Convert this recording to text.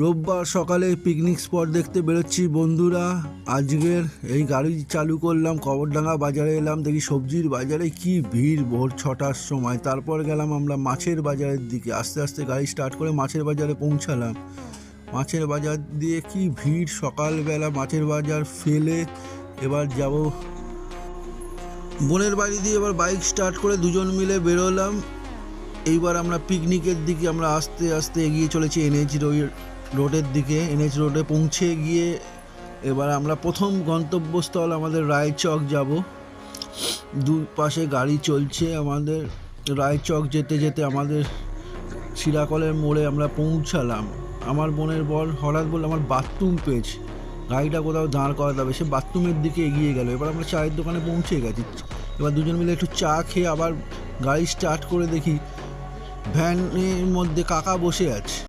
রোববার সকালে picnic spot দেখতে বেরোচ্ছি বন্ধুরা। আজকের এই গাড়ি চালু করলাম, কবরডাঙ্গা বাজারে এলাম, দেখি সবজির বাজারে কি ভিড়। ভোর ছটার সময় তারপর গেলাম আমরা মাছের বাজারের দিকে। আস্তে আস্তে গাড়ি স্টার্ট করে মাছের বাজারে পৌঁছালাম। মাছের বাজার দিয়ে কি ভিড়? সকালবেলা মাছের বাজার ফেলে এবার যাব। বোনের বাড়ি দিয়ে এবার বাইক স্টার্ট করে দুজন মিলে বেরোলাম। এইবার আমরা পিকনিকের দিকে আমরা আস্তে আস্তে এগিয়ে চলেছি এনএইচ রোডের দিকে, এনএইচ রোডে পৌঁছে গিয়ে এবার আমরা প্রথম গন্তব্যস্থল আমাদের রায়চক যাব। দু পাশে গাড়ি চলছে আমাদের। রায়চক যেতে যেতে আমাদের শিরাকলের মোড়ে আমরা পৌঁছালাম। আমার বোনের বর হঠাৎ বলে আমার বাথরুম পেয়েছে। গাড়িটা কোথাও দাঁড় করাতে হবে। সে বাথরুমের দিকে এগিয়ে গেল। এবার আমরা চায়ের দোকানে পৌঁছে গেছি। এবার দুজন মিলে একটু চা খেয়ে আবার গাড়ি স্টার্ট করে দেখি। ভ্যানের মধ্যে কাকা বসে আছে।